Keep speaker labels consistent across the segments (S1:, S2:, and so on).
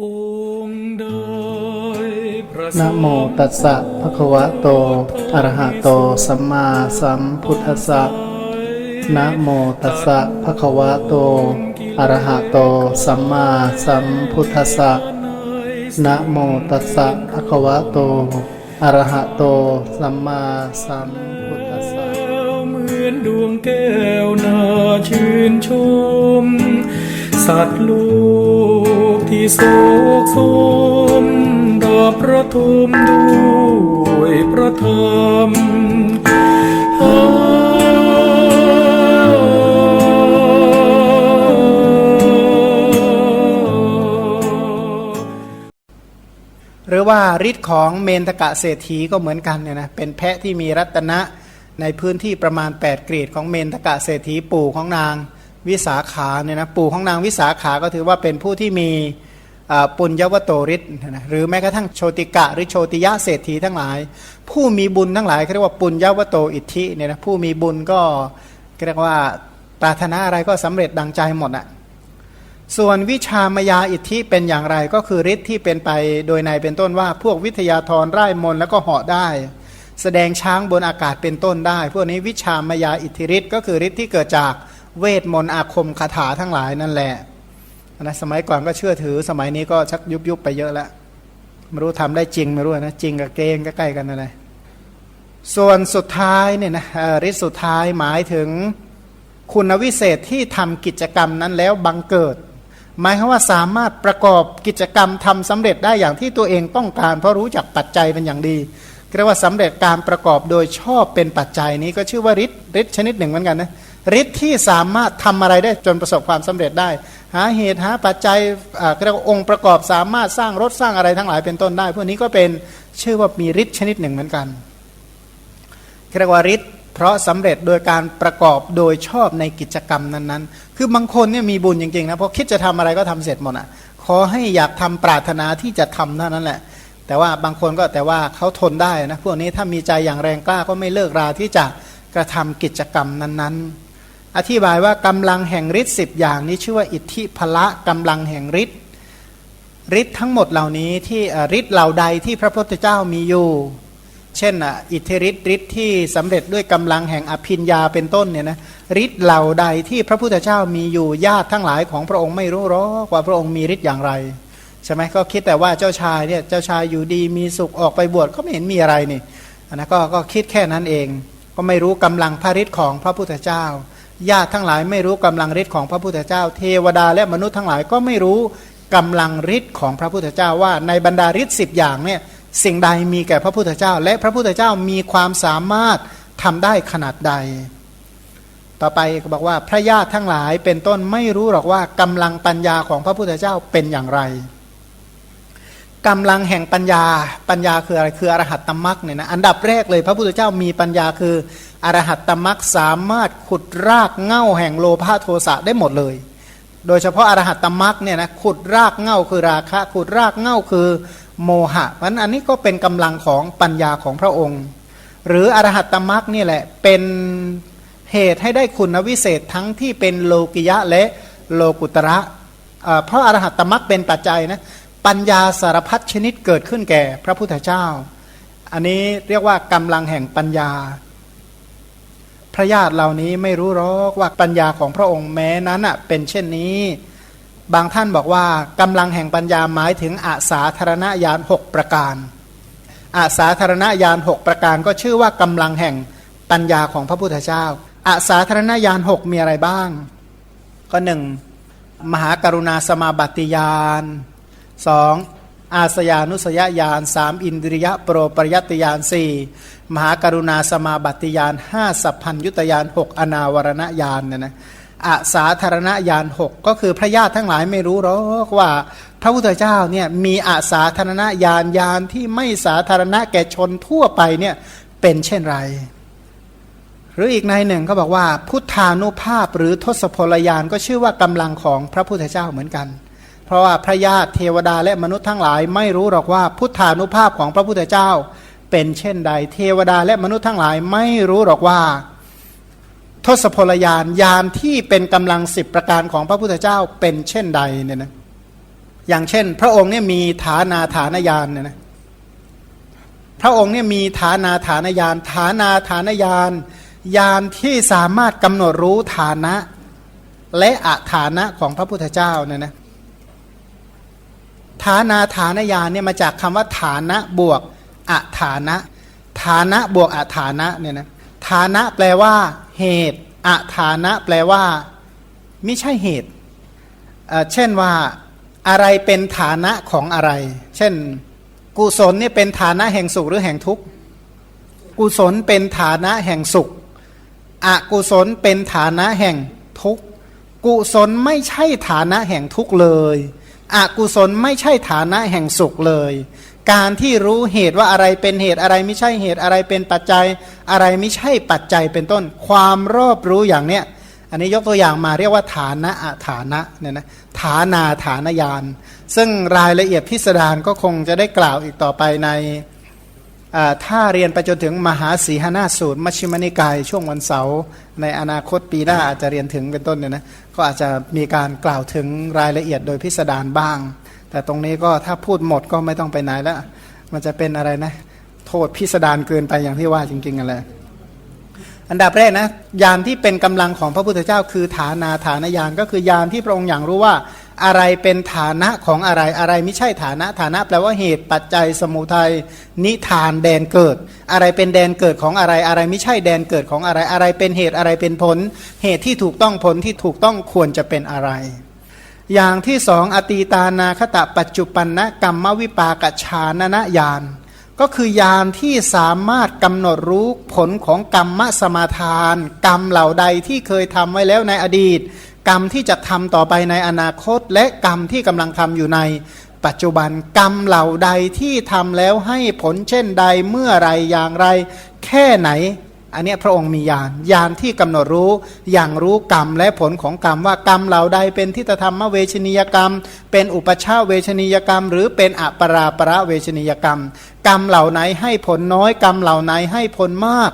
S1: องค์ใดพระ
S2: นะโมตัสสะภะคะวะโต อะระหะโต สัมมาสัมพุทธัสสะ นะโมตัสสะภะคะวะโต อะระหะโต สัมมาสัมพุทธัสสะ นะโมตัสสะภะคะวะโต อะระหะโต สัมมาสัมพุทธัสสะ
S1: เหมือนดวงแก้วน่าชื่นชม สัตว์ลูกที่โศกสมดาบประทุมด้วยพระธรรม
S2: หรือว่าฤทธิ์ของเมนตกะเศรษฐีก็เหมือนกันเนี่ยนะเป็นแพะที่มีรัตนะในพื้นที่ประมาณ 8 กรีดของเมนตกะเศรษฐีปู่ของนาง วิสาขาเนี่ยนะปู่ของนางวิสาขาก็ถือว่าเป็นผู้ที่มีปุญญวโตฤทธิ์นะหรือแม้กระทั่งโชติกะหรือโชติยะเศรษฐีทั้งหลาย ผู้มีบุญทั้งหลายเขาเรียกว่าปุญญวโตอิทธิเนี่ยนะผู้มีบุญก็เรียกว่าปรารถนาอะไรก็สำเร็จดังใจหมดอะส่วนวิชามายาอิทธิเป็นอย่างไรก็คือฤทธิ์ที่เป็นไปโดยในเป็นต้นว่าพวกวิทยาธรไร่มนแล้วก็เหาะได้ แสดงช้างบนอากาศเป็นต้นได้ พวกนี้วิชามายาอิทธิฤทธิ์ก็คือฤทธิ์ที่เกิดจาก เวทมนต์อาคมคาถาทั้งหลายนั่นแหละนะสมัยก่อนก็เชื่อถือ สมัยนี้ก็ชักยุบยุบไปเยอะแล้วไม่รู้ทำได้จริงไม่รู้นะจริงกับเกงก็ใกล้กันนั่นแหละส่วนสุดท้ายเนี่ยนะฤทธิ์สุดท้ายหมายถึงคุณวิเศษที่ทำกิจกรรมนั้นแล้วบังเกิด หมายความว่าสามารถประกอบกิจกรรมทำสำเร็จได้อย่างที่ตัวเองต้องการ เพราะรู้จักปัจจัยเป็นอย่างดีเรียกว่าสำเร็จการประกอบโดยชอบเป็นปัจจัยนี้ก็ชื่อว่าฤทธิ์ฤทธิ์ชนิดหนึ่งเหมือนกันนะ ฤทธิ์ที่สามารถทำอะไรได้จนประสบความสำเร็จได้ หาเหตุหาปัจจัยอ่าเรียกว่าองค์ประกอบสามารถสร้างรถสร้างอะไรทั้งหลายเป็นต้นได้ พวกนี้ก็เป็นชื่อว่ามีฤทธิ์ชนิดหนึ่งเหมือนกันเรียกว่าฤทธิ์เพราะสำเร็จโดยการประกอบโดยชอบในกิจกรรมนั้นๆ คือบางคนเนี่ยมีบุญจริงๆนะพอคิดจะทำอะไรก็ทำเสร็จหมดอะขอให้อยากทำปรารถนาที่จะทำเท่านั้นแหละ แต่ว่าบางคนก็แต่ว่าเขาทนได้นะพวกนี้ถ้ามีใจอย่างแรงกล้าก็ไม่เลิกราที่จะกระทำกิจกรรมนั้นๆ อธิบายว่ากำลังแห่งฤทธิ์สิบอย่างนี้ชื่อว่าอิทธิพละกำลังแห่งฤทธิ์ฤทธิ์ทั้งหมดเหล่านี้ที่ฤทธิ์เหล่าใดที่พระพุทธเจ้ามีอยู่ เช่นอิทธิฤทธิ์ฤทธิ์ที่สำเร็จด้วยกำลังแห่งอภิญญาเป็นต้นเนี่ยนะฤทธิ์เหล่าใดที่พระพุทธเจ้ามีอยู่ญาติทั้งหลายของพระองค์ไม่รู้หรอกว่าพระองค์มีฤทธิ์อย่างไรใช่ไหมก็คิดแต่ว่าเจ้าชายเนี่ยเจ้าชายอยู่ดีมีสุขออกไปบวชก็ไม่เห็นมีอะไรนี่นะก็ก็คิดแค่นั้นเอง ก็ไม่รู้กำลังพระฤทธิ์ของพระพุทธเจ้า ญาติทั้งหลายไม่รู้กำลังฤทธิ์ของพระพุทธเจ้า เทวดาและมนุษย์ทั้งหลายก็ไม่รู้กำลังฤทธิ์ของพระพุทธเจ้าว่าในบรรดาฤทธิ์สิบอย่างเนี่ยสิ่งใดมีแก่พระพุทธเจ้า และพระพุทธเจ้ามีความสามารถทำได้ขนาดใด ต่อไปก็บอกว่าพระญาติทั้งหลายเป็นต้นไม่รู้หรอกว่ากำลังปัญญาของพระพุทธเจ้าเป็นอย่างไร กำลังแห่งปัญญา ปัญญาคืออะไรคืออรหัตตมรักเนี่ยนะอันดับแรกเลยพระพุทธเจ้ามีปัญญาคืออรหัตตมรักสามารถขุดรากเง่าแห่งโลภะโทสะได้หมดเลย โดยเฉพาะอรหัตตมรักเนี่ยนะขุดรากเง่าคือราคะ ขุดรากเง่าคือโมหะเพราะฉะนั้นอันนี้ก็เป็นกำลังของปัญญาของพระองค์ หรืออรหัตตมรักนี่แหละเป็นเหตุให้ได้คุณวิเศษทั้งที่เป็นโลกิยะและโลกุตระเอ่อเพราะอรหัตตมรักเป็นปัจจัยนะ ปัญญาสารพัดชนิดเกิดขึ้นแก่พระพุทธเจ้า อันนี้เรียกว่ากำลังแห่งปัญญา พระญาติเหล่านี้ไม่รู้หรอกว่าปัญญาของพระองค์แม้นั้นอะเป็นเช่นนี้ บางท่านบอกว่ากำลังแห่งปัญญาหมายถึงอาสาธารณญาณหกประการอาสาธารณญาณหกประการก็ชื่อว่ากำลังแห่งปัญญาของพระพุทธเจ้าอาสาธารณญาณหกมีอะไรบ้าง ก็หนึ่งมหากรุณาสมาบัติญาณ สองอาสยานุสยญาณสามอินทริยะโปรปริยติญาณสี่มหากรุณาสมาบัติญาณห้าสัพพัญยุตญาณหกอนาวรณญาณเนี่ยนะอาสาธารณญาณหกก็คือพระญาติทั้งหลายไม่รู้หรอกว่า พระพุทธเจ้าเนี่ยมีอาสาธารณญาณญาณที่ไม่สาธารณะแก่ชนทั่วไปเนี่ยเป็นเช่นไร หรืออีกในหนึ่งเขาบอกว่า พุทธานุภาพหรือทศพลยานก็ชื่อว่ากำลังของพระพุทธเจ้าเหมือนกัน ราะว่าพระญาติเทวดาและมนุษย์ทั้งหลาย ไม่รู้หรอกว่าพุทธานุภาพของพระพุทธเจ้า เป็นเช่นใด เทวดาและมนุษย์ทั้งหลายไม่รู้หรอกว่า ทศพลยานยานที่เป็นกำลังสิบประการของพระพุทธเจ้าเป็นเช่นใดเนี่ยนะอย่างเช่น พระองค์เนี่ยมีฐานาฐานญาณเนี่ยนะพระองค์เนี่ยมีฐานาฐานญาณฐานาฐานญาณญาณที่สามารถกำหนดรู้ฐานะ และอัฐานะของพระพุทธเจ้าเนี่ยนะ ฐานาฐานญาณเนี่ยมาจากคำว่าฐานะบวกอัฐานะ ฐานะบวกอัฐานะเนี่ยนะฐานะแปลว่าเหตุอัฐานะแปลว่าไม่ใช่เหตุเอ่อเช่นว่าอะไรเป็นฐานะของอะไร เช่น กุศลเนี่ยเป็นฐานะแห่งสุขหรือแห่งทุกข์ กุศลเป็นฐานะแห่งสุข อกุศลเป็นฐานะแห่งทุกข์ กุศลไม่ใช่ฐานะแห่งทุกข์เลย อกุศลไม่ใช่ฐานะแห่งสุขเลย การที่รู้เหตุว่าอะไรเป็นเหตุอะไรไม่ใช่เหตุอะไรเป็นปัจจัยอะไรไม่ใช่ปัจจัยเป็นต้น ความรอบรู้อย่างเนี้ยอันนี้ยกตัวอย่างมาเรียกว่าฐานะอะฐานะเนี่ยนะฐานาฐานยาน ซึ่งรายละเอียดพิสดารก็คงจะได้กล่าวอีกต่อไปใน ถ้าเรียนไปจนถึงมหาสีหนาสูตร มัชฌิมนิกาย ช่วงวันเสาร์ในอนาคตปีหน้าอาจจะเรียนถึงเป็นต้นเนี่ยนะก็อาจจะมีการกล่าวถึงรายละเอียดโดยพิสดารบ้าง แต่ตรงนี้ก็ถ้าพูดหมดก็ไม่ต้องไปไหนแล้ว มันจะเป็นอะไรนะ โทษพิสดารเกินไปอย่างที่ว่าจริงๆกันเลยอันดับแรกนะยานที่เป็นกำลังของพระพุทธเจ้า คือฐานาฐานยานก็คือยานที่พระองค์อย่างรู้ว่า อะไรเป็นฐานะของอะไรอะไรไม่ใช่ฐานะฐานะแปลว่าเหตุปัจจัยสมุทัยนิทานแดนเกิด อะไรเป็นแดนเกิดของอะไรอะไรไม่ใช่แดนเกิดของอะไรอะไรเป็นเหตุอะไรเป็นผล เหตุที่ถูกต้องผลที่ถูกต้องควรจะเป็นอะไร อย่างที่สองอตีตานาคตะปัจจุปันนะกรรมวิปากชานนะยานก็คือยานที่สามารถกำหนดรู้ผลของกรรมสมาทาน กรรมเหล่าใดที่เคยทำไว้แล้วในอดีต กรรมที่จะทำต่อไปในอนาคต และกรรมที่กำลังทำอยู่ในปัจจุบันกรรมเหล่าใดที่ทำแล้วให้ผลเช่นใดเมื่อไรอย่างไร แค่ไหน อันนี้พระองค์มีญาณญาณที่กำหนดรู้อย่างรู้กรรมและผลของกรรมว่ากรรมเหล่าใดเป็นทิฏฐธรรมเวชนียกรรม เป็นอุปชาเวชนียกรรม หรือเป็นอัปราประเวชนียกรรม กรรมเหล่าไหนให้ผลน้อยกรรมเหล่าไหนให้ผลมาก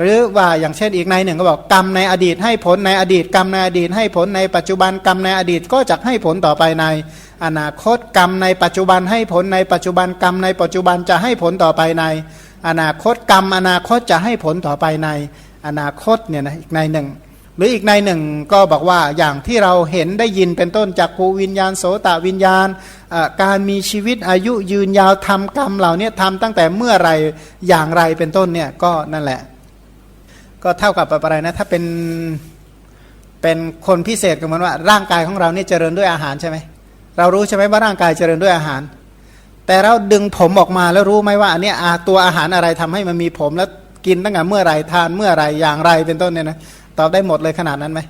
S2: หรือว่าอย่างเช่นอีกในหนึ่งก็บอกกรรมในอดีตให้ผลในอดีตกรรมในอดีตให้ผลในปัจจุบันกรรมในอดีตก็จะให้ผลต่อไปใน อนาคตกรรมในปัจจุบันให้ผลในปัจจุบันกรรมในปัจจุบันจะให้ผลต่อไปใน อนาคตกรรม อนาคตจะให้ผลต่อไปใน อนาคตเนี่ยนะอีกในหนึ่ง หรืออีกในหนึ่งก็บอกว่าอย่างที่เราเห็นได้ยินเป็นต้นจากภูวิญญาณโสตวิญญาณ การมีชีวิตอายุยืนยาวทำกรรมเหล่านี้ทำตั้งแต่เมื่อไรอย่างไรเป็นต้นเนี่ยก็นั่นแหละ ก็เท่ากับอะไรนะถ้าเป็นเป็นคนพิเศษก็เหมือนว่า ร่างกายของเราเนี่ยเจริญด้วยอาหารใช่ไหมเรารู้ใช่ไหมว่าร่างกายเจริญด้วยอาหาร แต่เราดึงผมออกมาแล้วรู้ไหมว่าอันเนี้ยตัวอาหารอะไรทำให้มันมีผมแล้วกินตั้งแต่เมื่อไหรทานเมื่อไหรอย่างไรเป็นต้นเนี่ยนะตอบได้หมดเลยขนาดนั้นไหม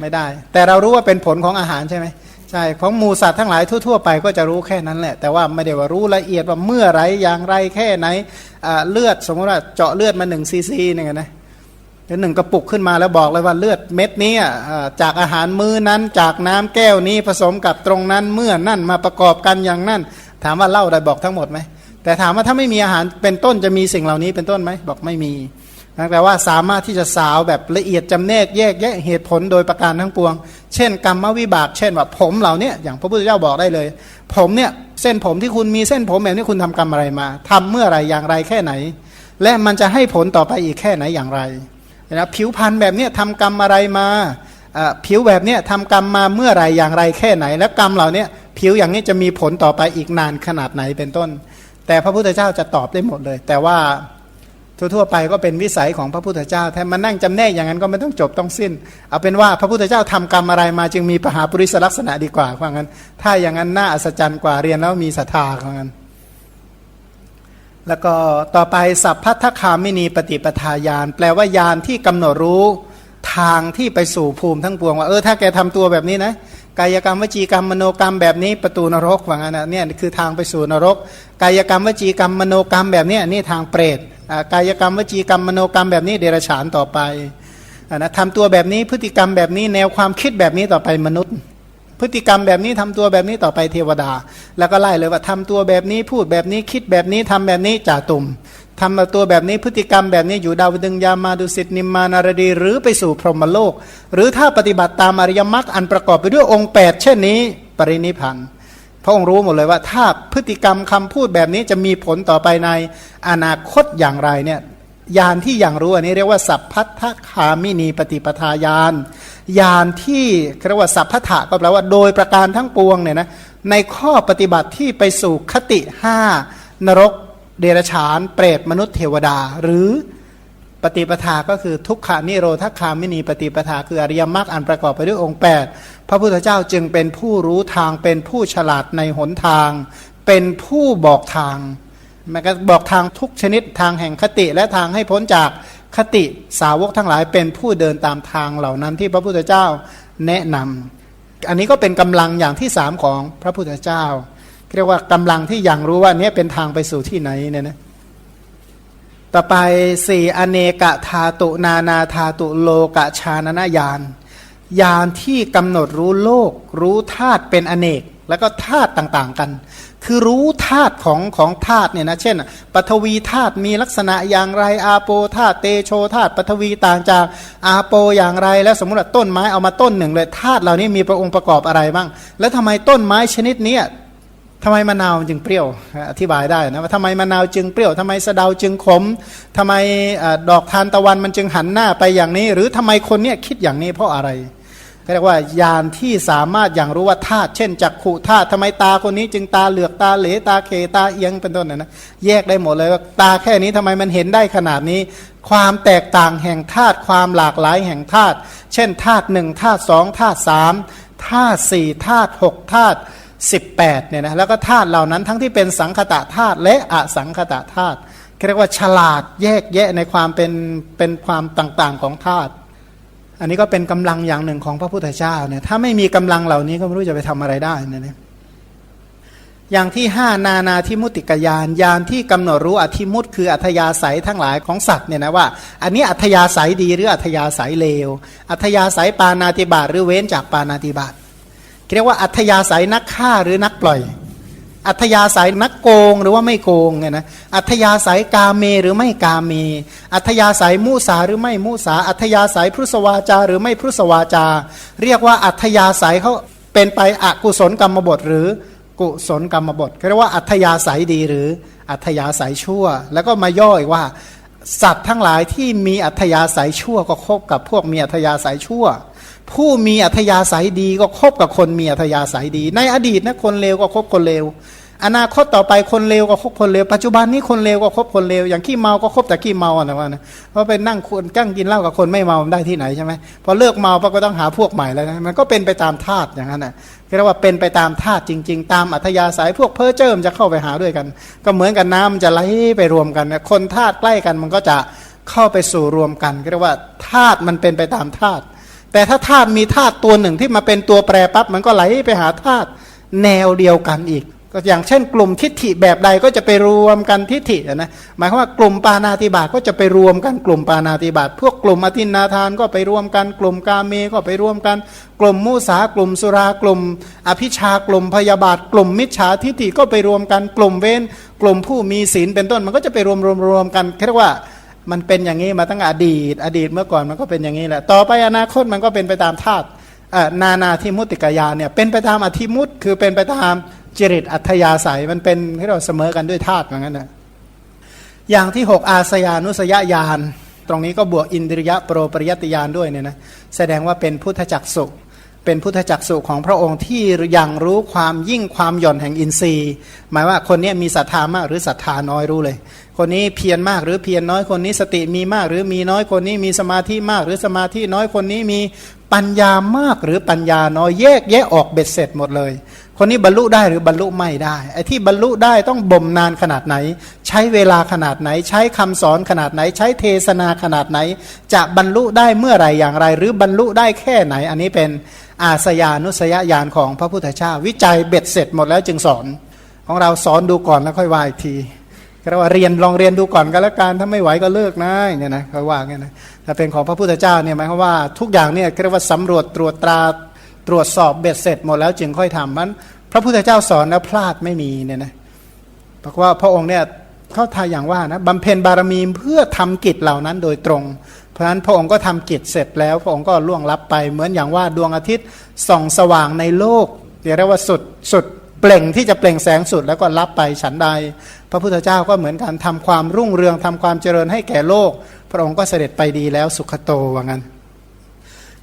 S2: ไม่ได้ แต่เรารู้ว่าเป็นผลของอาหารใช่ไหมใช่ของมูสัตว์ทั้งหลายทั่วๆไปก็จะรู้แค่นั้นแหละ แต่ว่าไม่ได้ว่ารู้ละเอียดว่าเมื่อไรอย่างไรแค่ไหนเลือดสมมติว่าเจาะเลือดมาหนึ่งซีซีเนี่ยนะ รือหนึ่งกระปุกขึ้นมาแล้วบอกเลยว่าเลือดเม็ดนี้จากอาหารมื้อนั้นจากน้ำแก้วนี้ผสมกับตรงนั้นเมื่อนั่นมาประกอบกันอย่างนั้น ถามว่าเล่าได้บอกทั้งหมดไหมแต่ถามว่าถ้าไม่มีอาหารเป็นต้นจะมีสิ่งเหล่านี้เป็นต้นไหมบอกไม่มีแต่ว่าสามารถที่จะสาวแบบละเอียดจำแนกแยกแยะเหตุผลโดยประการทั้งปวง เช่น กรรมวิบาก เช่นว่าผมเหล่านี้อย่างพระพุทธเจ้าบอกได้เลย ผมเนี่ยเส้นผมที่คุณมีเส้นผมแบบนี้คุณทำกรรมอะไรมาทำเมื่อไรอย่างไรแค่ไหน และมันจะให้ผลต่อไปอีกแค่ไหนอย่างไร นะผิวพรรณแบบนี้ทำกรรมอะไรมาผิวแบบนี้ทำกรรมมาเมื่อไรอย่างไรแค่ไหน แล้วกรรมเหล่านี้ผิวอย่างนี้จะมีผลต่อไปอีกนานขนาดไหนเป็นต้น แต่พระพุทธเจ้าจะตอบได้หมดเลย แต่ว่าทั่วๆไปก็เป็นวิสัยของพระพุทธเจ้าถ้ามานั่งจำแนกอย่างนั้นก็ไม่ต้องจบต้องสิ้น เอาเป็นว่าพระพุทธเจ้าทำกรรมอะไรมาจึงมีปหาปริศลักษณะดีกว่าว่างั้น ถ้าอย่างนั้นน่าอัศจรรย์กว่าเรียนแล้วมีศรัทธาว่างั้น แล้วก็ต่อไปสัพพัทธคามินีปฏิปทาญาณแปลว่ายานที่กำหนดรู้ทางที่ไปสู่ภูมิทั้งปวงว่าเออถ้าแกทำตัวแบบนี้นะกายกรรมวจีกรรมมโนกรรมแบบนี้ประตูนรกว่างั้นนะเนี่ยคือทางไปสู่นรก กายกรรมวจีกรรมมโนกรรมแบบนี้นี่ทางเปรตกายกรรมวจีกรรมมโนกรรมแบบนี้เดรัจฉานต่อไปนะทำตัวแบบนี้พฤติกรรมแบบนี้แนวความคิดแบบนี้ต่อไปมนุษย์ พฤติกรรมแบบนี้ทำตัวแบบนี้ต่อไปเทวดา แล้วก็ไล่เลยว่าทำตัวแบบนี้พูดแบบนี้คิดแบบนี้ทำแบบนี้จ่าตุ่มทำตัวแบบนี้พฤติกรรมแบบนี้อยู่ดาวดึงยามาดุสิตนิมมานารดี หรือไปสู่พรหมโลก หรือถ้าปฏิบัติตามอริยมรรคอันประกอบไปด้วยองค์ 8 เช่นนี้ ปรินิพันธ์ระองค์รู้หมดเลยว่า ถ้าพฤติกรรมคำพูดแบบนี้จะมีผลต่อไปในอนาคตอย่างไรเนี่ยยานที่อย่างรู้อันนี้เรียกว่าสัพพัทธคามินีปฏิปทายาน ยานที่เรียกว่าสัพพะก็แปลว่าโดยประการทั้งปวงเนี่ยนะในข้อปฏิบัติที่ไปสู่คติห้านรก เดรฉาน เปรตมนุษย์เทวดา หรือปฏิปทาก็คือทุกขานิโรธคามินีปฏิปทาคืออริยมรรคอันประกอบไปด้วยองค์ 8 พระพุทธเจ้าจึงเป็นผู้รู้ทางเป็นผู้ฉลาดในหนทาง เป็นผู้บอกทางมันก็บอกทางทุกชนิดทางแห่งคติและทางให้พ้นจาก คติสาวกทั้งหลายเป็นผู้เดินตามทางเหล่านั้นที่พระพุทธเจ้าแนะนำอันนี้ก็เป็นกำลังอย่างที่สามของพระพุทธเจ้า เรียกว่ากำลังที่ยังรู้ว่าเนี้ยเป็นทางไปสู่ที่ไหนเนี่ยนะต่อไปสี่อเนกธาตุนานาธาตุโลกชานนายานยานที่กำหนดรู้โลก รู้ธาตุเป็นอเนก แล้วก็ธาตุต่างๆกัน คือรู้ธาตุของของธาตุเนี่ยนะเช่นปฐวีธาตุมีลักษณะอย่างไรอาโปธาตุเตโชธาตุปฐวีต่างจากอาโปอย่างไร แล้วสมมติว่าต้นไม้เอามาต้นหนึ่งเลยธาตุเหล่านี้มีประองค์ประกอบอะไรบ้าง แล้วทำไมต้นไม้ชนิดนี้ทำไมมะนาวจึงเปรี้ยวอธิบายได้นะว่าทำไมมะนาวจึงเปรี้ยวทำไมสะเดาจึงขมทำไมอดอกทานตะวันมันจึงหันหน้าไปอย่างนี้ หรือทำไมคนเนี้ยคิดอย่างนี้เพราะอะไร เรียกว่ายานที่สามารถอย่างรู้ว่าธาตุเช่นจักขุธาตุทำไมตาคนนี้ จึงตาเหลือกตาเหลตาเขตาเอียงเป็นต้นนะนะแยกได้หมดเลยว่าตาแค่นี้ทำไมมันเห็นได้ขนาดนี้ ความแตกต่างแห่งธาตุความหลากหลายแห่งธาตุเช่นธาตุหนึ่งธาตุสองธาตุสามธาตุสี่ธาตุหกธาตุ18เนี่ยนะแล้วก็ธาตุเหล่านั้นทั้งที่เป็นสังคตะธาตุและอสังคตะธาตุเรียกว่าฉลาดแยกแยะในความเป็นเป็นความต่างๆของธาตุ อันนี้ก็เป็นกำลังอย่างหนึ่งของพระพุทธเจ้าเนี่ยถ้าไม่มีกำลังเหล่านี้ก็ไม่รู้จะไปทำอะไรได้นะเนี่ยอย่างที่ห้านานาทิมุติกยานยานที่กำหนดรู้อธิมุตคืออัธยาศัยทั้งหลายของสัตว์เนี่ยนะว่า อันนี้อัธยาศัยดีหรืออัธยาศัยเลว อัธยาศัยปานาติบาตหรือเว้นจากปานาติบาตเรียกว่าอัธยาศัยนักฆ่าหรือนักปล่อย อัธยาศัยนักโกงหรือว่าไม่โกงเนี่ยนะอัธยาศัยกาเมหรือไม่กาเม อัธยาศัยมุสาหรือไม่มุสา อัธยาศัยพุทธวาจา หรือไม่พุทธวาจา เรียกว่าอัธยาศัยเขาเป็นไปอกุศลกรรมบทหรือกุศลกรรมบทเรียกว่าอัธยาศัยดีหรืออัธยาศัยชั่ว แล้วก็มาย่ออีกว่า สัตว์ทั้งหลายที่มีอัธยาศัยชั่วก็คบกับพวกมีอัธยาศัยชั่ว ผู้มีอัธยาศัยดีก็คบกับคนมีอัธยาศัยดี ในอดีตนะคนเลวก็คบคนเลวอนาคตต่อไปคนเลวก็คบคนเลวปัจจุบันนี้คนเลวก็คบคนเลวอย่างขี้เมาก็คบแต่ขี้เมาอะนะว่านะเพราะไปนั่งคนกั้งกินเหล้ากับคนไม่เมาได้ที่ไหนใช่ไหมพอเลิกเมาก็ต้องหาพวกใหม่แล้วนะมันก็เป็นไปตามธาตุอย่างนั้นนะเรียกว่าเป็นไปตามธาตุจริง ๆ ตามอัธยาศัยพวกเพ้อเจิมจะเข้าไปหาด้วยกัน ก็เหมือนกันน้ำจะไหลไปรวมกันนะคนธาตุใกล้กันมันก็จะเข้าไปสู่รวมกันเรียกว่าธาตุมันเป็นไปตามธาตุ แต่ถ้าธาตุมีธาตุตัวหนึ่งที่มาเป็นตัวแปรปั๊บมันก็ไหลไปหาธาตุแนวเดียวกันอีกก็อย่างเช่น กลุ่มทิฏฐิแบบใดก็จะไปรวมกันทิฏฐินะหมายความว่ากลุ่มปานาติบาตก็จะไปรวมกันกลุ่มปานาติบาตพวกกลุ่มอธินนาทานก็ไปรวมกัน กลุ่มกาเมก็ไปรวมกัน กลุ่มมุสากลุ่มสุรากลุ่ม อภิชากลุ่มพยาบาท กลุ่มมิจฉาทิฏฐิก็ไปรวมกัน กลุ่มเว้น กลุ่มผู้มีศีลเป็นต้นมันก็จะไปรวมรวมรวมกันเรียกว่า มันเป็นอย่างนี้มาตั้งอดีต อดีตเมื่อก่อนมันก็เป็นอย่างนี้แหละ ต่อไปอนาคตมันก็เป็นไปตามธาตุนานาทิมุติกายาเนี่ยเป็นไปตามอธิมุตคือเป็นไปตามจริตอัธยาศัยมันเป็นที่เราเสมอกันด้วยธาตุเหมือนกันนะอย่างที่ 6 อาสยานุสยญาณตรงนี้ก็บวกอินทริยะโปรปริยติญาณด้วยเนี่ยนะแสดงว่าเป็นพุทธจักสุเป็นพุทธจักสุของพระองค์ที่ยังรู้ความยิ่งความหย่อนแห่งอินทรีย์ หมายว่าคนนี้มีศรัทธามากหรือศรัทธาน้อยรู้เลย คนนี้เพียรมากหรือเพียรน้อยคนนี้สติมีมากหรือมีน้อยคนนี้มีสมาธิมาก หรือสมาธิน้อยคนนี้มีปัญญามากหรือปัญญาน้อยแยกแยะออกเบ็ดเสร็จหมดเลย คนนี้บรรลุได้หรือบรรลุไม่ได้ไอ้ที่บรรลุได้ต้องบ่มนานขนาดไหน ใช้เวลาขนาดไหน ใช้คำสอนขนาดไหน ใช้เทศนาขนาดไหน จะบรรลุได้เมื่อไหร่อย่างไร หรือบรรลุได้แค่ไหน อันนี้เป็นอาสยานุสยญาณของพระพุทธเจ้าวิจัยเบ็ดเสร็จหมดแล้วจึงสอน ของเราสอนดูก่อนแล้วค่อยว่าอีกที ก็เรียกว่าเรียนลองเรียนดูก่อนก็แล้วกันถ้าไม่ไหวก็เลิกนะเนี่ยนะเขาว่าไงนะถ้าเป็นของพระพุทธเจ้าเนี่ยหมายความว่าทุกอย่างเนี่ยเรียกว่าสำรวจตรวจตราตรวจสอบเบ็ดเสร็จหมดแล้วจึงค่อยทำมัน พระพุทธเจ้าสอนแล้วพลาดไม่มีเนี่ยนะเพราะว่าพระองค์เนี่ยเขาทายอย่างว่านะบำเพ็ญบารมีเพื่อทำกิจเหล่านั้นโดยตรง เพราะฉะนั้นพระองค์ก็ทำกิจเสร็จแล้ว พระองค์ก็ล่วงลับไปเหมือนอย่างว่าดวงอาทิตย์ส่องสว่างในโลกเรียกว่าสุดสุดเปล่งที่จะเปล่งแสงสุดแล้วก็รับไปฉันใด พระพุทธเจ้าก็เหมือนกันทำความรุ่งเรืองทำความเจริญให้แก่โลก พระองค์ก็เสด็จไปดีแล้วสุขโตว่างั้น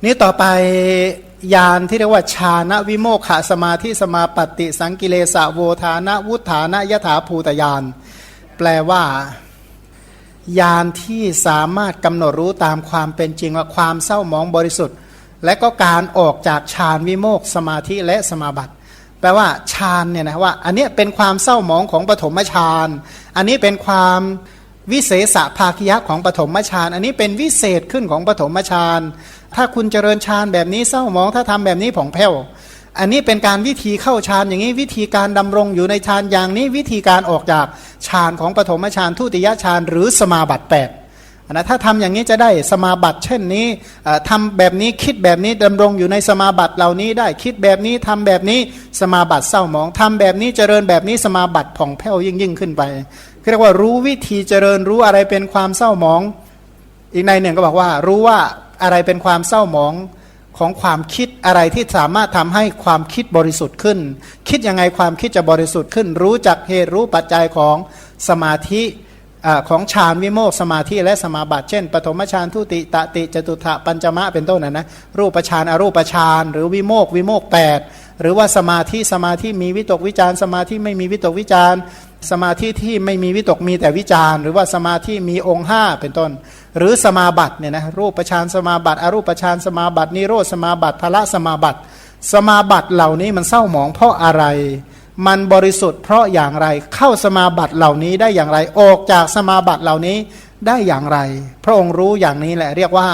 S2: นี้ต่อไปยานที่เรียกว่าชาณวิโมกขสมาธิสมาปฏิสังกิเลสะโวทานะวุฒานะยถาภูตยาน แปลว่ายานที่สามารถกำหนดรู้ตามความเป็นจริงว่าความเศร้าหมองบริสุทธิ์ และก็การออกจากฌานวิโมกสมาธิและสมาบัติ แปลว่าฌานเนี่ยนะว่า อันนี้เป็นความเศร้าหมองของปฐมฌานอันนี้เป็นความวิเศษภาคยะของปฐมฌานอันนี้เป็นวิเศษขึ้นของปฐมฌานถ้าคุณเจริญฌานแบบนี้เศร้าหมองถ้าทำแบบนี้ผ่องแผ้วอันนี้เป็นการวิธีเข้าฌานอย่างนี้วิธีการดำรงอยู่ในฌานอย่างนี้วิธีการออกจากฌานของปฐมฌานทุติยฌานหรือสมาบัติ8อั นะถ้าทำอย่างนี้จะได้สมาบัติ เช่นนี้เอ่อทำแบบนี้คิดแบบนี้ดำรงอยู่ในสมาบัติเหล่านี้ได้คิดแบบนี้ทำแบบนี้สมาบัติเศร้าหมองทำแบบนี้เจริญแบบนี้สมาบัติผ่องแผ้วยิ่งยิ่งขึ้นไปเรียกว่ารู้วิธีเจริญรู้อะไรเป็นความเศร้าหมอง อีกในหนึ่งก็บอกว่า รู้ว่าอะไรเป็นความเศร้าหมองของความคิดอะไรที่สามารถทำให้ความคิดบริสุทธิ์ขึ้น คิดยังไงความคิดจะบริสุทธิ์ขึ้น รู้จักเหตุรู้ปัจจัยของสมาธิ ของฌานวิโมกสมาธิและสมาบัติเช่น ปฐมฌานทุติตติจตุถะปัญจมะเป็นต้นนะนะรูปฌานอรูปฌานหรือวิโมกวิโมกแปดหรือว่าสมาธิสมาธิมีวิตกวิจารสมาธิไม่มีวิตกวิจารสมาธิที่ไม่มีวิตกมีแต่วิจารหรือว่าสมาธิมีองค์ห้าเป็นต้น หรือสมาบัติเนี่ยนะรูปฌานสมาบัติอรูปฌานสมาบัตินิโรธสมาบัติพละสมาบัติ สมาบัติเหล่านี้มันเศร้าหมองเพราะอะไร มันบริสุทธิ์เพราะอย่างไรเข้าสมาบัติเหล่านี้ได้อย่างไร ออกจากสมาบัติเหล่านี้ได้อย่างไร พระองค์รู้อย่างนี้แหละเรียกว่า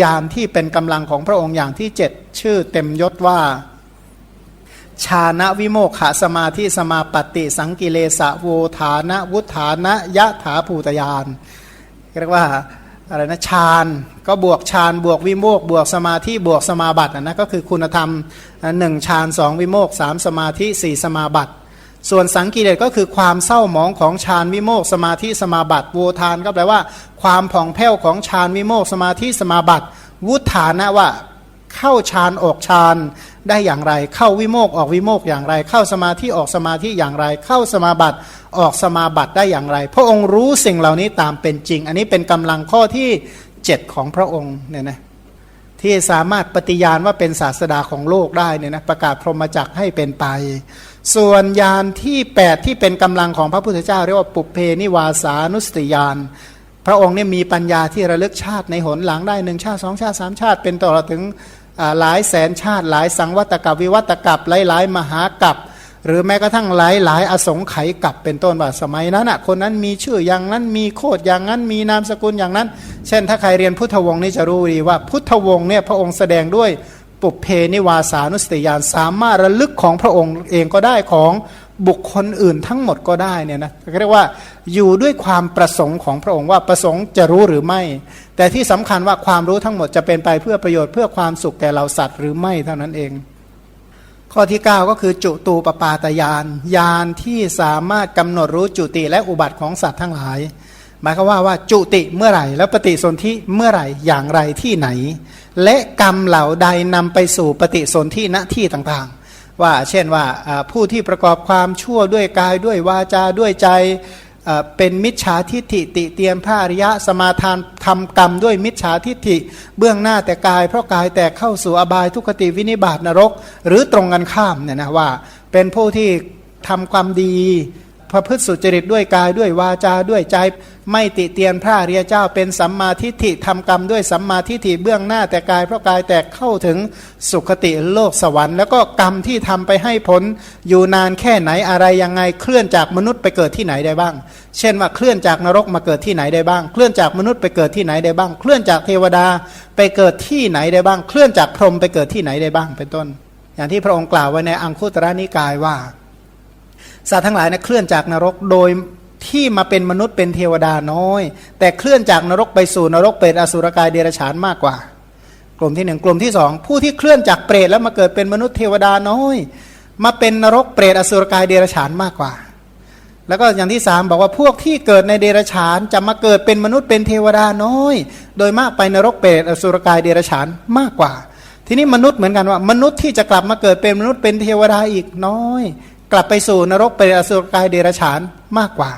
S2: ยานที่เป็นกำลังของพระองค์อย่างที่เจ็ดชื่อเต็มยศว่า ชาณวิโมกขสมาธิสมาปฏิสังกิเลสะโวฐานะวุฒานะยะถาภูตยานเรียกว่า อะไรนะฌานก็บวกฌานบวกวิโมกบวกสมาธิบวกสมาบัตินะก็คือคุณธรรมหนึ่งฌานสองวิโมกสามสมาธิสี่สมาบัติ ส่วนสังกิเลสก็คือความเศร้าหมองของฌานวิโมกสมาธิสมาบัติโวทานก็แปลว่า ความผ่องแผ้วของฌานวิโมกสมาธิสมาบัติ วุฒานะว่าเข้าฌานออกฌาน ได้อย่างไร เข้าวิโมกออกวิโมกอย่างไร เข้าสมาธิออกสมาธิอย่างไร เข้าสมาบัติออกสมาบัติได้อย่างไร พระองค์รู้สิ่งเหล่านี้ตามเป็นจริง อันนี้เป็นกำลังข้อที่ 7 ของพระองค์เนี่ยนะที่สามารถปฏิญาณว่าเป็นศาสดาของโลกได้เนี่ยนะประกาศพรหมจักรให้เป็นไป ส่วนยานที่ 8 ที่เป็นกำลังของพระพุทธเจ้าเรียกว่าปุเพนิวาสานุสติยานพระองค์เนี่ยมีปัญญาที่ระลึกชาติในหนหลังได้หนึ่งชาติสองชาติสามชาติ เป็นต่อถึง หลายแสนชาติ หลายสังวัตกับวิวัตกับหลายหลายมหากับหรือแม้กระทั่งหลายหลายอสงไขยกับเป็นต้นว่าสมัยนั้นอะคนนั้นมีชื่ออย่างนั้นมีโคดอย่างนั้นมีนามสกุลอย่างนั้น เช่นถ้าใครเรียนพุทธวงศ์นี่จะรู้ดีว่าพุทธวงศ์เนี่ยพระองค์แสดงด้วย ปุเพนิวาสานุสติญาณสามารถระลึกของพระองค์เองก็ได้ของบุคคลอื่นทั้งหมดก็ได้เนี่ยนะเรียกว่าอยู่ด้วยความประสงค์ของพระองค์ว่าประสงค์จะรู้หรือไม่ แต่ที่สำคัญว่าความรู้ทั้งหมดจะเป็นไปเพื่อประโยชน์เพื่อความสุขแก่เราสัตว์หรือไม่เท่านั้นเอง ข้อที่ 9 ก็คือจุตูปปาตยานยานที่สามารถกำหนดรู้จุติและอุบัติของสัตว์ทั้งหลาย หมายความว่าว่าจุติเมื่อไหร่ แล้วปฏิสนธิเมื่อไหร่อย่างไรที่ไหน และกรรมเหล่าใดนำไปสู่ปฏิสนธิณที่ต่างๆ ว่าเช่นว่าผู้ที่ประกอบความชั่วด้วยกายด้วยวาจาด้วยใจเป็นมิจฉาทิฏฐิติเตียนพระอริยะสมาทานทำกรรมด้วยมิจฉาทิฏฐิเบื้องหน้าแต่กาย เพราะกายแต่เข้าสู่อบายทุกขติวินิบาตนรก หรือตรงกันข้ามเนี่ยนะว่า เป็นผู้ที่ทำความดี ประพฤติสุจริตด้วยกายด้วยวาจาด้วยใจ ไม่ติเตียนพระอริยเจ้าเป็นสัมมาทิฏฐิทำกรรมด้วยสัมมาทิฏฐิเบื้องหน้าแต่กายเพราะกายแต่เข้าถึงสุขติโลกสวรรค์ แล้วก็กรรมที่ทำไปให้ผลอยู่นานแค่ไหนอะไรยังไงเคลื่อนจากมนุษย์ไปเกิดที่ไหนได้บ้าง เช่นว่าเคลื่อนจากนรกมาเกิดที่ไหนได้บ้าง เคลื่อนจากมนุษย์ไปเกิดที่ไหนได้บ้าง เคลื่อนจากเทวดาไปเกิดที่ไหนได้บ้าง เคลื่อนจากพรหมไปเกิดที่ไหนได้บ้างเป็นต้น อย่างที่พระองค์กล่าวไว้ในอังคุตระนิกายว่า สัตว์ทั้งหลายเนี่ยเคลื่อนจากนรกโดยที่มาเป็นมนุษย์เป็นเทวดาน้อย แต่เคลื่อนจากนรกไปสู่นรกเปรตอสุรกายเดรัจฉานมากกว่า กลุ่มที่หนึ่งกลุ่มที่สองผู้ที่เคลื่อนจากเปรตแล้วมาเกิดเป็นมนุษย์เทวดาน้อย มาเป็นนรกเปรตอสุรกายเดรัจฉานมากกว่า แล้วก็อย่างที่สามบอกว่าพวกที่เกิดในเดรัจฉานจะมาเกิดเป็นมนุษย์เป็นเทวดาน้อย โดยมากไปนรกเปรตอสุรกายเดรัจฉานมากกว่า ทีนี้มนุษย์เหมือนกันว่า มนุษย์ที่จะกลับมาเกิดเป็นมนุษย์เป็นเทวดาอีกน้อย กลับไปสู่นรกเปรตอสุรกายเดรัจฉานมากกว่า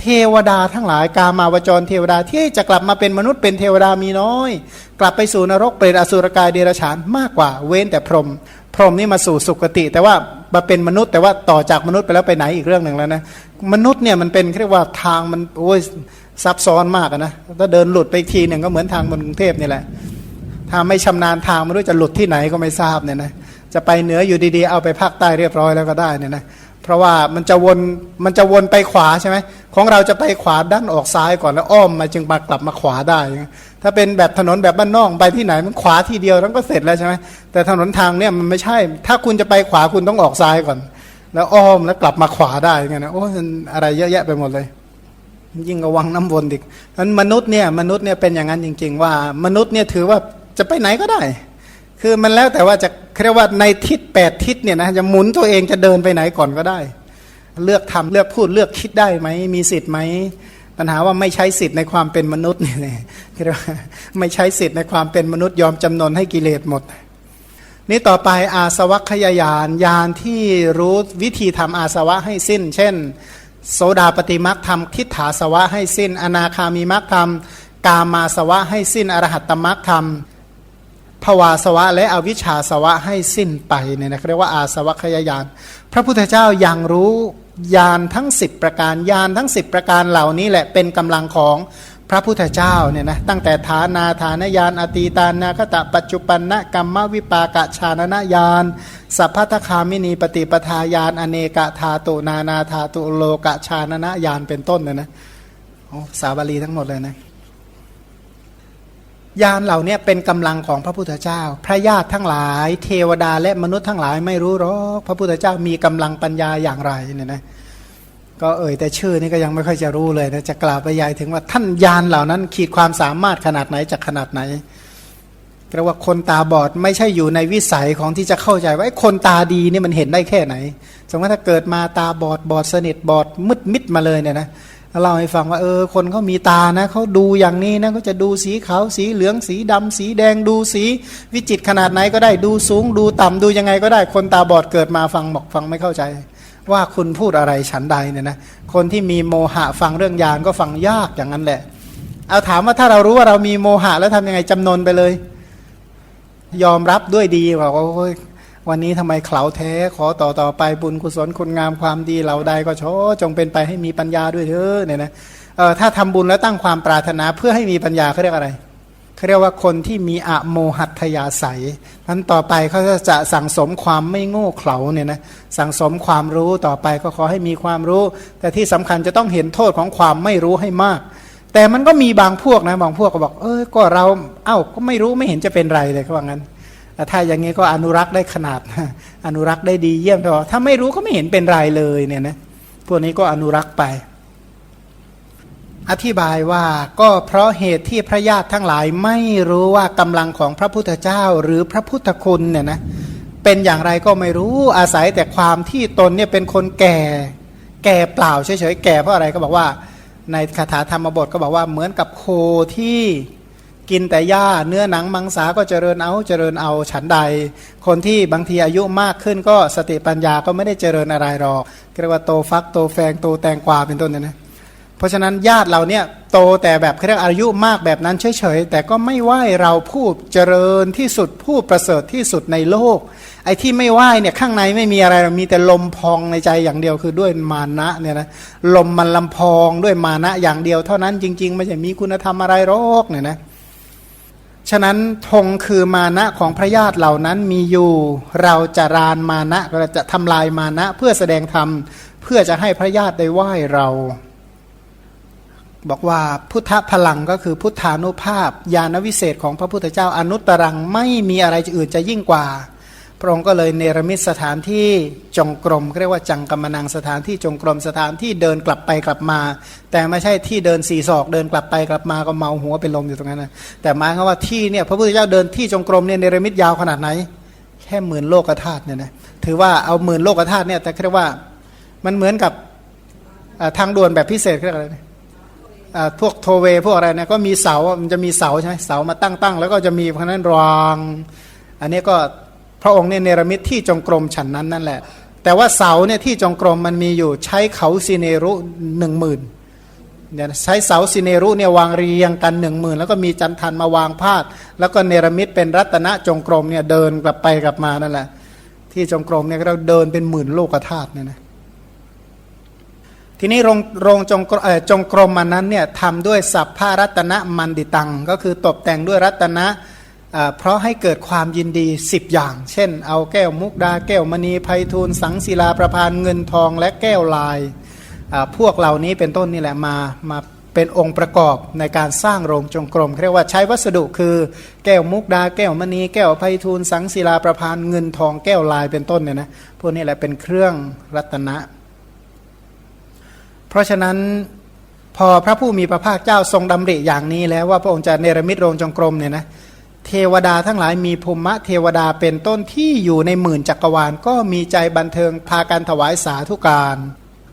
S2: เทวดาทั้งหลายกามาวจรเทวดาที่จะกลับมาเป็นมนุษย์เป็นเทวดามีน้อย กลับไปสู่นรกเปรตอสุรกายเดรัจฉานมากกว่า เว้นแต่พรหมพรหมนี่มาสู่สุคติ แต่ว่ามาเป็นมนุษย์แต่ว่าต่อจากมนุษย์ไปแล้วไปไหนอีกเรื่องหนึ่งแล้วนะมนุษย์เนี่ยมันเป็นเรียกว่าทางมันโอ้ยซับซ้อนมากนะถ้าเดินหลุดไปอีกทีหนึ่งก็เหมือนทางบนกรุงเทพนี่แหละถ้าไม่ชำนาญทางไม่รู้จะหลุดที่ไหนก็ไม่ทราบเนี่ยนะ จะไปเหนืออยู่ดีๆ เอาไปภาคใต้เรียบร้อยแล้วก็ได้เนี่ยนะเพราะว่ามันจะวนมันจะวนไปขวาใช่ไหมของเราจะไปขวาด้านออกซ้ายก่อนแล้วอ้อมมาจึงมากลับมาขวาได้ ถ้าเป็นแบบถนนแบบบ้านนอกไปที่ไหนมันขวาทีเดียวแล้วก็เสร็จแล้วใช่ไหมแต่ถนนทางเนี่ยมันไม่ใช่ ถ้าคุณจะไปขวาคุณต้องออกซ้ายก่อน แล้วอ้อมแล้วกลับมาขวาได้ไงนะโอ้ยอะไรเยอะแยะไปหมดเลย ยิ่งระวังน้ำวนอีกนั้นมนุษย์เนี่ยมนุษย์เนี่ยเป็นอย่างนั้นจริง ๆ ว่ามนุษย์เนี่ยถือว่าจะไปไหนก็ได้ คือมันแล้วแต่ว่าจะเรียกว่าในทิศแปดทิศเนี่ยนะจะหมุนตัวเองจะเดินไปไหนก่อนก็ได้ เลือกทำเลือกพูดเลือกคิดได้ไหมมีสิทธิ์ไหมปัญหาว่าไม่ใช้สิทธิ์ในความเป็นมนุษย์เนี่ยเรียกว่าไม่ใช้สิทธิ์ในความเป็นมนุษย์ยอมจำนนให้กิเลสหมด นี่ต่อไปอาสวัคยายานยานที่รู้วิธีทำอาสวะให้สิ้น เช่น โสดาปฏิมักทำทิฏฐาสวะให้สิ้น อนาคามีมักทำกามาสวะให้สิ้นอรหัตตมักทำ ภวาสวะและอวิชชาสวะให้สิ้นไปเนี่ยนะเรียกว่าอาสวัคยายาน พระพุทธเจ้ายังรู้ยานทั้ง 10 ประการยานทั้ง 10 ประการเหล่านี้แหละเป็นกำลังของพระพุทธเจ้าเนี่ยนะตั้งแต่ฐานาฐานยานอตีตานาคตะปัจจุปันนะกรรมวิปากะชานนยานสัพพทคามินีปฏิปทาญาณอเนกธาตุนานาธาตุโลกะชานนะญาณเป็นต้นเนี่ยนะโอ้สาบาลีทั้งหมดเลยนะ ญาณเหล่านี้เป็นกำลังของพระพุทธเจ้า พระญาติทั้งหลาย เทวดาและมนุษย์ทั้งหลายไม่รู้หรอกพระพุทธเจ้ามีกำลังปัญญาอย่างไรเนี่ยนะก็เอ่ยแต่ชื่อนี่ก็ยังไม่ค่อยจะรู้เลยนะจะกล่าวไปยายถึงว่าท่านญาณเหล่านั้นขีดความสามารถขนาดไหนจากขนาดไหนเรียกว่าคนตาบอดไม่ใช่อยู่ในวิสัยของที่จะเข้าใจว่าคนตาดีนี่มันเห็นได้แค่ไหน สมมติถ้าเกิดมาตาบอดบอดสนิทบอดมืดมิดมาเลยเนี่ยนะ เล่าให้ฟังว่าเออคนเขามีตานะเขาดูอย่างนี้นะเขาจะดูสีขาวสีเหลืองสีดำสีแดงดูสี วิจิตขนาดไหนก็ได้ดูสูง ดูต่ำดูยังไงก็ได้คนตาบอดเกิดมาฟังบอกฟังไม่เข้าใจ ว่าคุณพูดอะไรฉันใดเนี่ยนะคนที่มีโมหะฟังเรื่องยานก็ฟังยากอย่างนั้นแหละ เอาถามว่าถ้าเรารู้ว่าเรามีโมหะแล้วทำยังไงจำนนไปเลย ยอมรับด้วยดีว่า วันนี้ทำไมเขาแท้ขอต่อต่อไปบุญกุศลคุณงามความดีเราใดก็ชอจงเป็นไปให้มีปัญญาด้วยเถอะเนี่ยนะเออถ้าทำบุญแล้วตั้งความปรารถนาเพื่อให้มีปัญญาเขาเรียกอะไรเขาเรียกว่าคนที่มีอะโมหัตยาศัยนั้นต่อไปเขาจะสั่งสมความไม่โง่เขลาเนี่ยนะสั่งสมความรู้ต่อไปก็ขอให้มีความรู้ แต่ที่สำคัญจะต้องเห็นโทษของความไม่รู้ให้มาก แต่มันก็มีบางพวกนะบางพวกก็บอก เออก็เรา เอ้าก็ไม่รู้ไม่เห็นจะเป็นไรเลยเขาว่างั้น ถ้าอย่างนี้ก็อนุรักษ์ได้ขนาด อนุรักษ์ได้ดีเยี่ยมแต่ว่าถ้าไม่รู้ก็ไม่เห็นเป็นไรเลยเนี่ยนะพวกนี้ก็อนุรักษ์ไป อธิบายว่าก็เพราะเหตุที่พระญาติทั้งหลายไม่รู้ว่ากำลังของพระพุทธเจ้าหรือพระพุทธคุณเนี่ยนะเป็นอย่างไรก็ไม่รู้อาศัยแต่ความที่ตนเนี่ยเป็นคนแก่ แก่เปล่าเฉยๆแก่เพราะอะไรก็บอกว่า ในคาถาธรรมบทก็บอกว่าเหมือนกับโคที่ กินแต่หญ้าเนื้อหนังมังสาก็เจริญเอาเจริญเอาฉันใด คนที่บางทีอายุมากขึ้นก็สติปัญญาก็ไม่ได้เจริญอะไรหรอกเรียกว่าโตฟักโตแฟงโตแตงกวาเป็นต้นเนี่ยนะเพราะฉะนั้นญาติเราเนี่ยโตแต่แบบเรียกอายุมากแบบนั้นเฉยๆแต่ก็ไม่ไหวเราผู้เจริญที่สุดผู้ประเสริฐที่สุดในโลก ไอ้ที่ไม่ไหวเนี่ยข้างในไม่มีอะไรมีแต่ลมพองในใจอย่างเดียวคือด้วยมานะเนี่ยนะลมมันลำพองด้วยมานะอย่างเดียวเท่านั้นจริงๆไม่ใช่มีคุณธรรมอะไรหรอกเนี่ยนะ ฉะนั้นธงคือมานะของพระญาติเหล่านั้นมีอยู่เราจะรานมานะเราจะทำลายมานะเพื่อแสดงธรรมเพื่อจะให้พระญาติได้ไหว้เรา บอกว่าพุทธพลังก็คือพุทธานุภาพ ญาณวิเศษของพระพุทธเจ้าอนุตตรังไม่มีอะไรอื่นจะยิ่งกว่า พระองค์ก็เลยเนรมิตสถานที่จงกรมเรียกว่าจังกรรมนังสถานที่จงกรมสถานที่เดินกลับไปกลับมา แต่ไม่ใช่ที่เดินสี่ศอกเดินกลับไปกลับมาก็เมาหัวเป็นลมอยู่ตรงนั้นนะแต่หมายความว่าที่เนี่ยพระพุทธเจ้าเดินที่จงกรมเนี่ยเนรมิตยาวขนาดไหน แค่หมื่นโลกธาตุเนี่ยนะถือว่าเอาหมื่นโลกธาตุเนี่ยแต่เรียกว่ามันเหมือนกับทางด่วนแบบพิเศษเรียกอะไรพวกโทเวพวกอะไรเนี่ยก็มีเสามันจะมีเสาใช่ไหมเสามาตั้งตั้งแล้วก็จะมีเพราะนั้นรางอันนี้ก็ พระองค์เนี่ยเนรมิตที่จงกรมฉันนั้นนั่นแหละ แต่ว่าเสาเนี่ยที่จงกรมมันมีอยู่ใช้เขาซีเนรุหนึ่งหมื่นเนี่ยใช้เสาซีเนรุเนี่ยวางเรียงกันหนึ่งหมื่นแล้วก็มีจันทันมาวางพาด แล้วก็เนรมิตเป็นรัตนจงกรมเนี่ยเดินกลับไปกลับมานั่นแหละ ที่จงกรมเนี่ยเราเดินเป็นหมื่นโลกธาตุเนี่ยนะทีนี้โรงโรงจงกรเอ่อจงกรมมันนั้นเนี่ยทำด้วยสัพพารัตนะมันดิตัง ก็คือตกแต่งด้วยรัตนะ เพราะให้เกิดความยินดี 10 อย่าง เช่น เอาแก้วมุกดาแก้วมณีไพฑูรย์สังศิลาประพานเงินทองและแก้วลาย พวกเหล่านี้เป็นต้นนี่แหละมามาเป็นองค์ประกอบในการสร้างโรงจงกรมเรียกว่าใช้วัสดุคือแก้วมุกดาแก้วมณีแก้วไพฑูรย์สังศิลาประพานเงินทองแก้วลายเป็นต้นเนี่ยนะพวกนี้แหละเป็นเครื่องรัตนะ เพราะฉะนั้นพอพระผู้มีพระภาคเจ้าทรงดำริอย่างนี้แล้วว่าพระองค์จะเนรมิตโรงจงกรมเนี่ยนะ เทวดาทั้งหลายมีภูมิเทวดาเป็นต้นที่อยู่ในหมื่นจักรวาล ก็มีใจบันเทิงพากันถวายสาธุการ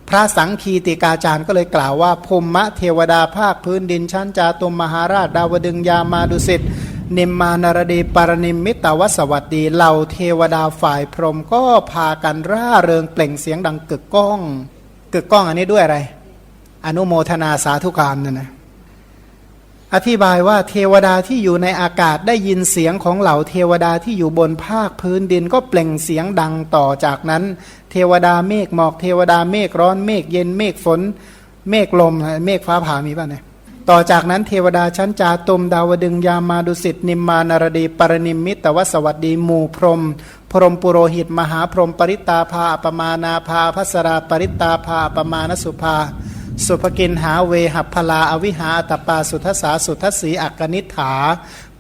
S2: พระสังคีติกาจารย์ก็เลยกล่าวว่าภูมิเทวดาภาคพื้นดินชั้นจาตุมมหาราชดาวดึงยามาดุสิตเนมมานารดีปารณิมมิตวสวัสดีเหล่าเทวดาฝ่ายพรหมก็พากันร่าเริงเปล่งเสียงดังกึกก้อง กึกก้องอันนี้ด้วยอะไร อนุโมทนาสาธุการนั่นนะ อธิบายว่าเทวดาที่อยู่ในอากาศได้ยินเสียงของเหล่าเทวดาที่อยู่บนภาคพื้นดินก็เปล่งเสียงดังต่อจากนั้น เทวดาเมฆหมอกเทวดาเมฆร้อนเมฆเย็นเมฆฝน เมฆลมเมฆฟ้าผ่ามีป่ะเนี่ยต่อจากนั้นเทวดาชั้นจาตุมดาวดึงยามาดุสิตนิมมานารดีปรนิมมิตวสวัสดีหมู่พรหมพรหมปุโรหิต มหาพรหมปริตาภาปมานาภาพัสราปริตาภาปมานสุภา สุภกินหาเวหัพพลาอวิหาตปาสุทสาสุทสีอักกนิฐา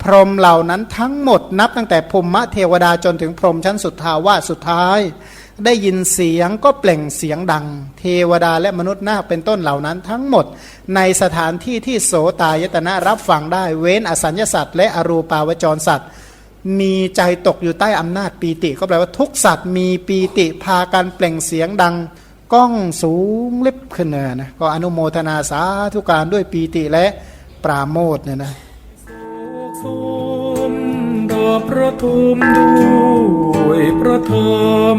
S2: พรหมเหล่านั้นทั้งหมดนับตั้งแต่พรหมเทวดาจนถึงพรหมชั้นสุดทาวาสุดท้าย ได้ยินเสียงก็เปล่งเสียงดัง เทวดาและมนุษย์นาคเป็นต้นเหล่านั้นทั้งหมด ในสถานที่ที่โสตายตนะรับฟังได้เว้นอสัญญสัตว์และอรูปาวจรสัตว์มีใจตกอยู่ใต้อำนาจปีติ ก็แปลว่าทุกสัตว์มีปีติพากันเปล่งเสียงดัง ก้องสูงลิบขึ้นเลยนะก็อนุโมทนาสาธุการด้วยปีติและปราโมทเนี่ยนะ
S1: ดอกพระทุมด้วยประธรรม